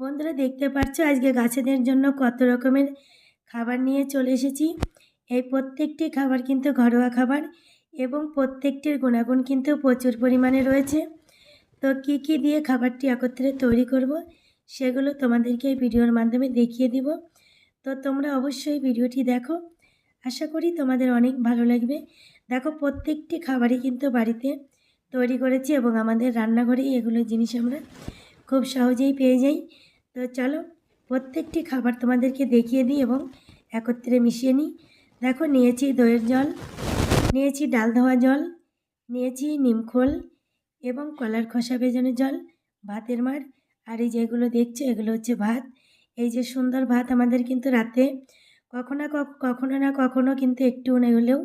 বন্ধুরা দেখতে পাচ্ছ আজকে গাছেদের জন্য কত রকমের খাবার নিয়ে চলে এসেছি। এই প্রত্যেকটি খাবার কিন্তু ঘরোয়া খাবার এবং প্রত্যেকটির গুণাগুণ কিন্তু প্রচুর পরিমাণে রয়েছে। তো কি কি দিয়ে খাবারটি একত্রে তৈরি করব সেগুলো তোমাদেরকে এই ভিডিওর মাধ্যমে দেখিয়ে দিব। তো তোমরা অবশ্যই ভিডিওটি দেখো। আশা করি তোমাদের অনেক ভালো লাগবে। দেখো প্রত্যেকটি খাবারই কিন্তু বাড়িতে তৈরি করেছি এবং আমাদের রান্নাঘরেই এগুলো জিনিস আমরা খুব সহজেই পেয়ে যাই। তো চলো, প্রত্যেকটি খাবার তোমাদেরকে দেখিয়ে দিই এবং একত্রে মিশিয়ে নিই। দেখো, নিয়েছি দইয়ের জল, নিয়েছি ডাল ধোয়া জল, নিয়েছি নিমখোল এবং কলার খোসা ভেজানো জল, ভাতের মার। আর এই যেগুলো দেখছ, এগুলো হচ্ছে ভাত। এই যে সুন্দর ভাত আমাদের কিন্তু রাতে কখনো কখনো না কখনো কিন্তু একটু উনে হলেও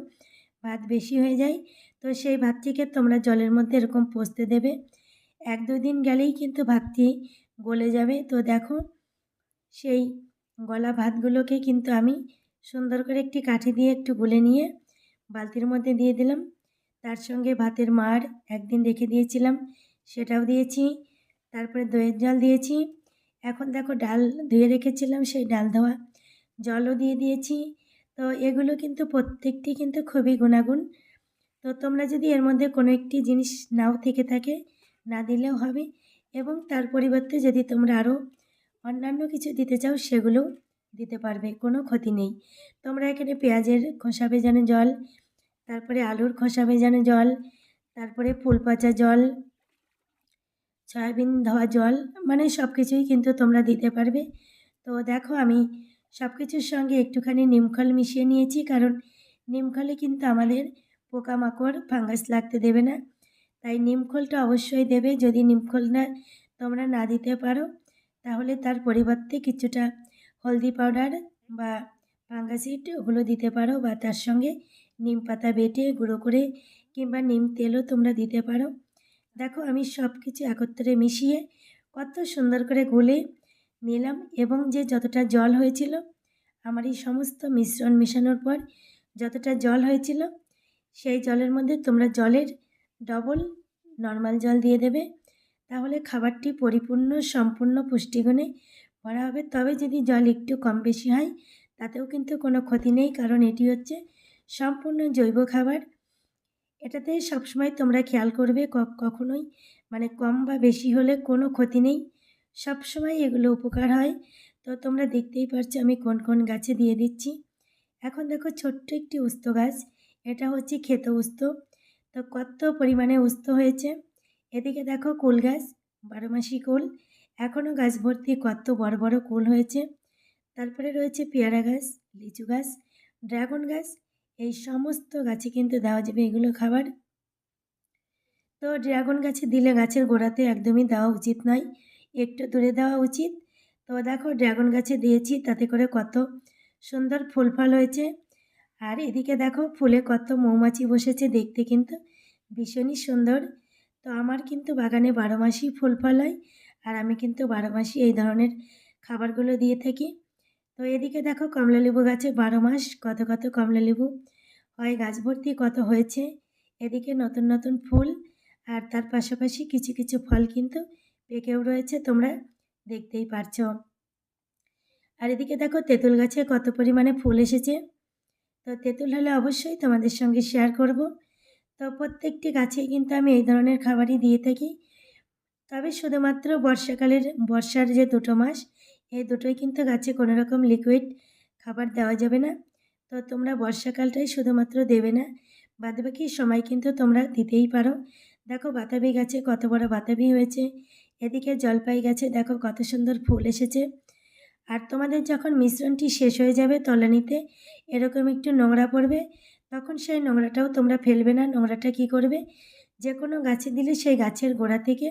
ভাত বেশি হয়ে যায়। তো সেই ভাতটিকে তোমরা জলের মধ্যে এরকম পোষতে দেবে। এক দিন গেলেই কিন্তু ভাতটি গলে যাবে। তো দেখো, সেই গলা ভাতগুলোকে কিন্তু আমি সুন্দর করে একটি কাঠি দিয়ে একটু গুলে নিয়ে বালতির মধ্যে দিয়ে দিলাম। তার সঙ্গে ভাতের মার একদিন রেখে দিয়েছিলাম, সেটাও দিয়েছি। তারপরে দইয়ের জল দিয়েছি। এখন দেখো ডাল ধুয়ে রেখেছিলাম, সেই ডাল ধোয়া জলও দিয়ে দিয়েছি। তো এগুলো কিন্তু প্রত্যেকটি কিন্তু খুবই গুণাগুণ। তো তোমরা যদি এর মধ্যে কোনো একটি জিনিস নাও থেকে থাকে, না দিলেও হবে। এবং তার পরিবর্তে যদি তোমরা আরও অন্যান্য কিছু দিতে চাও, সেগুলো দিতে পারবে, কোনো ক্ষতি নেই। তোমরা এখানে পেঁয়াজের খোসা ভেজানো জল, তারপরে আলুর খোসা ভেজানো জল, তারপরে ফুল পচা জল, সয়াবিন ধোয়া জল মানে সব কিছুই কিন্তু তোমরা দিতে পারবে। তো দেখো, আমি সব কিছুর সঙ্গে একটুখানি নিমখল মিশিয়ে নিয়েছি, কারণ নিমখলে কিন্তু আমাদের পোকামাকড়, ফাঙ্গাস লাগতে দেবে না। তাই নিমখোলটা অবশ্যই দেবে। যদি নিমখোলটা তোমরা না দিতে পারো, তাহলে তার পরিবর্তে কিছুটা হলদি পাউডার বা ফাঙ্গাসিড ওগুলো দিতে পারো বা তার সঙ্গে নিম পাতা বেটে গুঁড়ো করে কিংবা নিম তেলও তোমরা দিতে পারো। দেখো আমি সব কিছু একত্রে মিশিয়ে কত সুন্দর করে গুলে নিলাম এবং যে যতটা জল হয়েছিল, আমার এই সমস্ত মিশ্রণ মেশানোর পর যতটা জল হয়েছিল, সেই জলের মধ্যে তোমরা জলের ডবল নর্মাল জল দিয়ে দেবে। তাহলে খাবারটি পরিপূর্ণ, সম্পূর্ণ পুষ্টিগুণে ভরা হবে। তবে যদি জল একটু কম বেশি হয়, তাতেও কিন্তু কোনো ক্ষতি নেই, কারণ এটি হচ্ছে সম্পূর্ণ জৈব খাবার। এটাতে সবসময় তোমরা খেয়াল করবে কখনোই মানে কম বা বেশি হলে কোনো ক্ষতি নেই। সবসময় এগুলো উপকার হয়। তো তোমরা দেখতেই পারছ, আমি কোন কোন গাছে দিয়ে দিচ্ছি। এখন দেখো, ছোট্ট একটি উস্ত গাছ। এটা হচ্ছে ক্ষেত উস্ত। তো কত পরিমাণে উস্ত হয়েছে? এদিকে দেখো কুল গাছ বারো মাসি কুল। এখনও গাছ ভর্তি কত বড় বড় কুল হয়েছে। তারপরে রয়েছে পেয়ারা গাছ, লিচু গাছ, ড্রাগন গাছ। এই সমস্ত গাছে কিন্তু দেওয়া যাবে এগুলো খাবার। তো ড্রাগন গাছে দিলে গাছের গোড়াতে একদমই দেওয়া উচিত নয়, একটু দূরে দেওয়া উচিত। তো দেখো ড্রাগন গাছে দিয়েছি, তাতে করে কত সুন্দর ফুল ফল হয়েছে। আর এদিকে দেখো ফুলে কত মৌমাছি বসেছে দেখতে কিন্তু ভীষণই সুন্দর। তো আমার কিন্তু বাগানে বারো মাসই ফুল ফল হয় আর আমি কিন্তু বারো মাসই এই ধরনের খাবারগুলো দিয়ে থাকি। তো এদিকে দেখো কমলালেবু গাছে বারো মাস কত কত কমলালেবু। হয় গাছ ভর্তি কত হয়েছে। এদিকে নতুন নতুন ফুল আর তার পাশাপাশি কিছু কিছু ফল কিন্তু পেকেও রয়েছে তোমরা দেখতেই পারছ। আর এদিকে দেখো তেঁতুল গাছে কত পরিমাণে ফুল এসেছে। তো তেঁতুল হলে অবশ্যই তোমাদের সঙ্গে শেয়ার করব। তো প্রত্যেকটি গাছেই কিন্তু আমি এই ধরনের খাবারই দিয়ে থাকি। তবে শুধুমাত্র বর্ষাকালের, বর্ষার যে দুটো মাস, এই দুটোই কিন্তু গাছে কোনো রকম লিকুইড খাবার দেওয়া যাবে না। তো তোমরা বর্ষাকালটাই শুধুমাত্র দেবে না, বাদবাকি সময় কিন্তু তোমরা দিতেই পারো। দেখো বাতাবি গাছে কত বড় বাতাবি হয়েছে, এদিকে জলপাই গাছে দেখো কত সুন্দর ফুল এসেছে। আর তোমাদের যখন মিশ্রণটি শেষ হয়ে যাবে তলানিতে, এরকম একটু নোংরা পড়বে, তখন সেই নোংরাটাও তোমরা ফেলবে না। নোংরাটা কি করবে? যে কোনো গাছে দিলে সেই গাছের গোড়া থেকে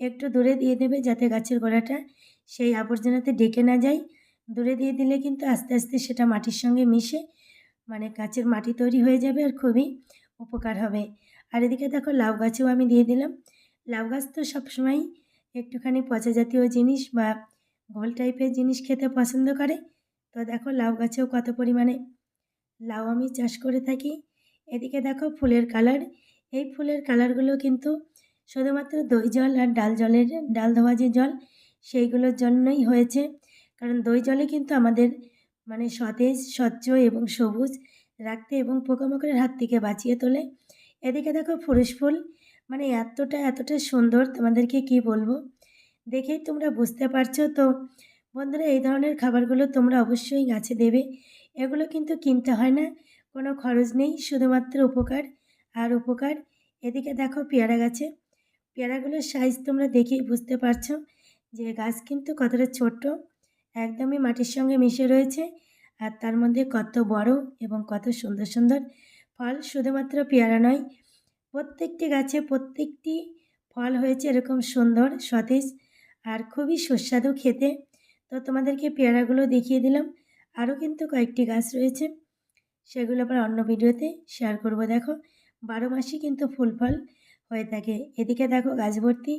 একটু দূরে দিয়ে দেবে যাতে গাছের গোড়াটা সেই আবর্জনাতে ডেকে না যায়। দূরে দিয়ে দিলে কিন্তু আস্তে আস্তে সেটা মাটির সঙ্গে মিশে মানে গাছের মাটি তৈরি হয়ে যাবে আর খুবই উপকার হবে। আর এদিকে দেখো লাউ গাছেও আমি দিয়ে দিলাম। লাউ গাছ তো সবসময় একটুখানি পচা জাতীয় জিনিস বা গোল টাইপের জিনিস খেতে পছন্দ করে? তো দেখো, লাউ গাছেও কত পরিমাণে। লাউ আমি চাষ করে থাকি। এদিকে দেখো ফুলের কালার। এই ফুলের কালারগুলো কিন্তু শুধুমাত্র দই জল আর ডাল জলের, ডাল ধোয়া যে জল, সেইগুলোর জন্যই হয়েছে। কারণ দই জলে কিন্তু আমাদের মানে সতেজ, স্বচ্ছ এবং সবুজ রাখতে এবং পোকামাকড়ের হাত থেকে বাঁচিয়ে তোলে। এদিকে দেখো ফুরুষ ফুল। মানে এতটা এতটা সুন্দর তোমাদেরকে কি বলব? দেখেই তোমরা বুঝতে পারছ তো? বন্ধুরা, এই ধরনের খাবারগুলো তোমরা অবশ্যই গাছে দেবে। এগুলো কিন্তু কিনতে হয় না। কোনো খরচ নেই, শুধুমাত্র উপকার আর উপকার। এদিকে দেখো পেয়ারা গাছে। পেয়ারাগুলোর সাইজ তোমরা দেখেই বুঝতে পারছ যে গাছ কিন্তু কতটা ছোট্ট। একদমই মাটির সঙ্গে মিশে রয়েছে আর তার মধ্যে কত বড় এবং কত সুন্দর সুন্দর ফল শুধুমাত্র পেয়ারা নয়। প্রত্যেকটি গাছে প্রত্যেকটি ফল হয়েছে এরকম সুন্দর, সতেজ আর খুবই সুস্বাদু খেতে। তো তোমাদেরকে পেয়ারাগুলো দেখিয়ে দিলাম। আরও কিন্তু কয়েকটি গাছ রয়েছে। সেগুলো আবার অন্য ভিডিওতে শেয়ার করব। দেখো, বারো মাসই কিন্তু ফুল ফল হয়ে থাকে। এদিকে দেখো গাছ ভর্তি,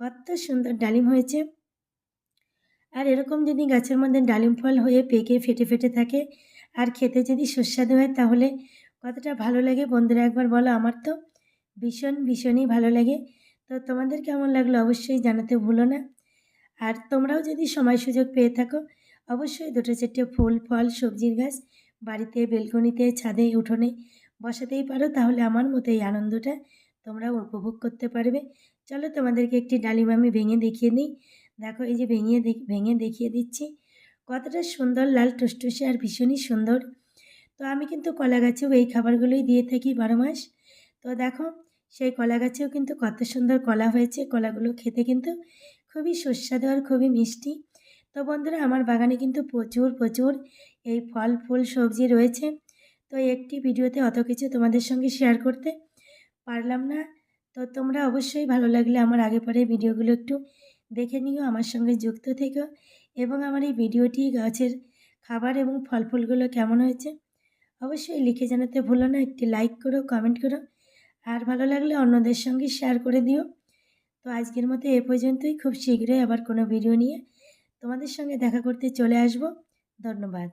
কত সুন্দর ডালিম হয়েছে। আর এরকম যদি গাছের মধ্যে ডালিম ফল হয়ে পেকে, ফেটে ফেটে থাকে, আর খেতে যদি সুস্বাদু হয়, তাহলে কতটা ভালো লাগে বন্ধুরা একবার বলো আমার তো। ভীষণ, ভীষণই ভালো লাগে। তো তোমাদের কেমন লাগল অবশ্যই জানাতে ভুলো না। আর তোমরাও যদি সময় সুযোগ পেয়ে থাকো, অবশ্যই দুটো চারটে ফুল, ফল, সবজির গাছ বাড়িতে, বেলকনিতে, ছাদে, উঠোনে বসাতেই পারো। তাহলে আমার মতো এই আনন্দটা তোমরাও উপভোগ করতে পারবে। চলো তোমাদেরকে একটি ডালিম আমি ভেঙে দেখিয়ে দিই। দেখো এই যে ভেঙে ভেঙে দেখিয়ে দিচ্ছি। কতটা সুন্দর, লাল টুসটুসে আর ভীষণই সুন্দর। তো আমি কিন্তু কলা গাছেও এই খাবারগুলোই দিয়ে থাকি বারো মাস। তো দেখো সেই কলা গাছেও কিন্তু কত সুন্দর কলা হয়েছে। কলাগুলো খেতে কিন্তু খুবই সুস্বাদু আর খুবই মিষ্টি। তো বন্ধুরা, আমার বাগানে কিন্তু প্রচুর প্রচুর এই ফল, ফুল, সবজি রয়েছে। তো একটি ভিডিওতে অত কিছু তোমাদের সঙ্গে শেয়ার করতে পারলাম না। তো তোমরা অবশ্যই ভালো লাগলে আমার আগে পরে ভিডিওগুলো একটু দেখে নিও, আমার সঙ্গে যুক্ত থেকো এবং আমার এই ভিডিওটি গাছের খাবার এবং ফল, ফুলগুলো কেমন হয়েছে অবশ্যই লিখে জানাতে ভুলো না। একটি লাইক করো কমেন্ট করো। আর ভালো লাগলে অন্যদের সঙ্গে শেয়ার করে দিও। তো আজকের মতো এ পর্যন্তই। খুব শীঘ্রই আবার কোনো ভিডিও নিয়ে তোমাদের সঙ্গে দেখা করতে চলে আসব। ধন্যবাদ।